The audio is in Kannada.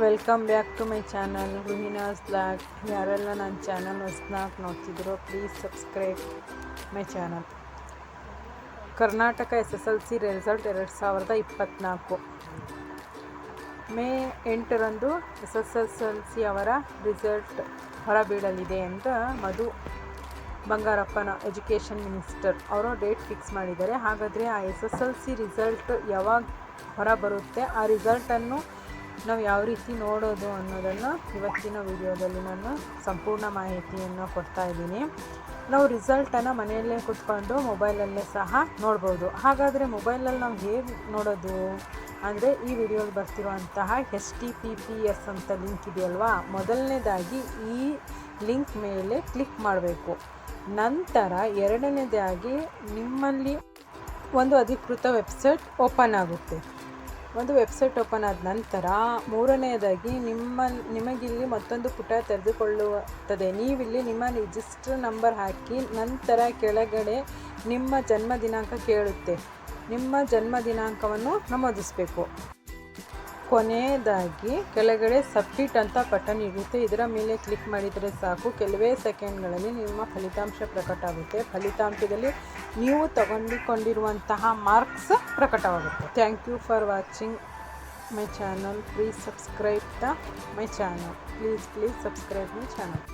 Welcome back to my channel Ruhina's blog ಯಾರೆಲ್ಲ ನನ್ನ ಚಾನಲ್ ಹೊಸ್ನಾಕ್ ನೋಡ್ತಿದ್ರು please subscribe my channel Karnataka S S L C result ಎರಡು ಸಾವಿರದ ಇಪ್ಪತ್ತ್ನಾಲ್ಕು ಮೇ ಎಂಟರಂದು S S S L C ಅವರ ರಿಸಲ್ಟ್ ಹೊರಬೀಳಲಿದೆ ಅಂತ ಮಧು ಬಂಗಾರಪ್ಪನ ಎಜುಕೇಷನ್ ಮಿನಿಸ್ಟರ್ ಅವರು ಡೇಟ್ ಫಿಕ್ಸ್ ಮಾಡಿದ್ದಾರೆ. ಹಾಗಾದರೆ ಆ S S L C result ಯಾವಾಗ ಹೊರಬರುತ್ತೆ? ಆ ರಿಸಲ್ಟನ್ನು ನಾವು ಯಾವ ರೀತಿ ನೋಡೋದು ಅನ್ನೋದನ್ನು ಇವತ್ತಿನ ವಿಡಿಯೋದಲ್ಲಿ ನಾನು ಸಂಪೂರ್ಣ ಮಾಹಿತಿಯನ್ನು ಕೊಡ್ತಾ ಇದ್ದೀನಿ. ನಾವು ರಿಸಲ್ಟನ್ನು ಮನೆಯಲ್ಲೇ ಕುತ್ಕೊಂಡು ಮೊಬೈಲಲ್ಲೇ ಸಹ ನೋಡ್ಬೋದು. ಹಾಗಾದರೆ ಮೊಬೈಲಲ್ಲಿ ನಾವು ಹೇಗೆ ನೋಡೋದು? ಅಂದರೆ ಈ ವಿಡಿಯೋಲಿ ಬರ್ತಿರುವಂತಹ S T P P S ಅಂತ ಲಿಂಕ್ ಇದೆಯಲ್ವಾ? ಮೊದಲನೇದಾಗಿ ಈ ಲಿಂಕ್ ಮೇಲೆ ಕ್ಲಿಕ್ ಮಾಡಬೇಕು. ನಂತರ ಎರಡನೇದಾಗಿ ನಿಮ್ಮಲ್ಲಿ ಒಂದು ಅಧಿಕೃತ ವೆಬ್ಸೈಟ್ ಓಪನ್ ಆಗುತ್ತೆ. ಒಂದು ವೆಬ್ಸೈಟ್ ಓಪನ್ ಆದ ನಂತರ ಮೂರನೆಯದಾಗಿ ನಿಮ್ಮ, ನಿಮಗಿಲ್ಲಿ ಮತ್ತೊಂದು ಪುಟ ತೆರೆದುಕೊಳ್ಳುತ್ತದೆ. ನೀವಿಲ್ಲಿ ನಿಮ್ಮ ರಿಜಿಸ್ಟರ್ ನಂಬರ್ ಹಾಕಿ ನಂತರ ಕೆಳಗಡೆ ನಿಮ್ಮ ಜನ್ಮ ದಿನಾಂಕ ಕೇಳುತ್ತೆ. ನಿಮ್ಮ ಜನ್ಮ ದಿನಾಂಕವನ್ನು ನಮೂದಿಸಬೇಕು. ಕೊನೆಯದಾಗಿ ಕೆಳಗಡೆ ಸಬ್ಮಿಟ್ ಅಂತ ಬಟನ್ ಇರುತ್ತೆ. ಇದರ ಮೇಲೆ ಕ್ಲಿಕ್ ಮಾಡಿದರೆ ಸಾಕು. ಕೆಲವೇ ಸೆಕೆಂಡ್ಗಳಲ್ಲಿ ನಿಮ್ಮ ಫಲಿತಾಂಶ ಪ್ರಕಟ ಆಗುತ್ತೆ ಫಲಿತಾಂಶದಲ್ಲಿ ನೀವು ತಗೊಂಡಿಕೊಂಡಿರುವಂತಹ marks ಪ್ರಕಟವಾಗುತ್ತೆ. Thank you for watching my channel please subscribe the my channel please please subscribe my channel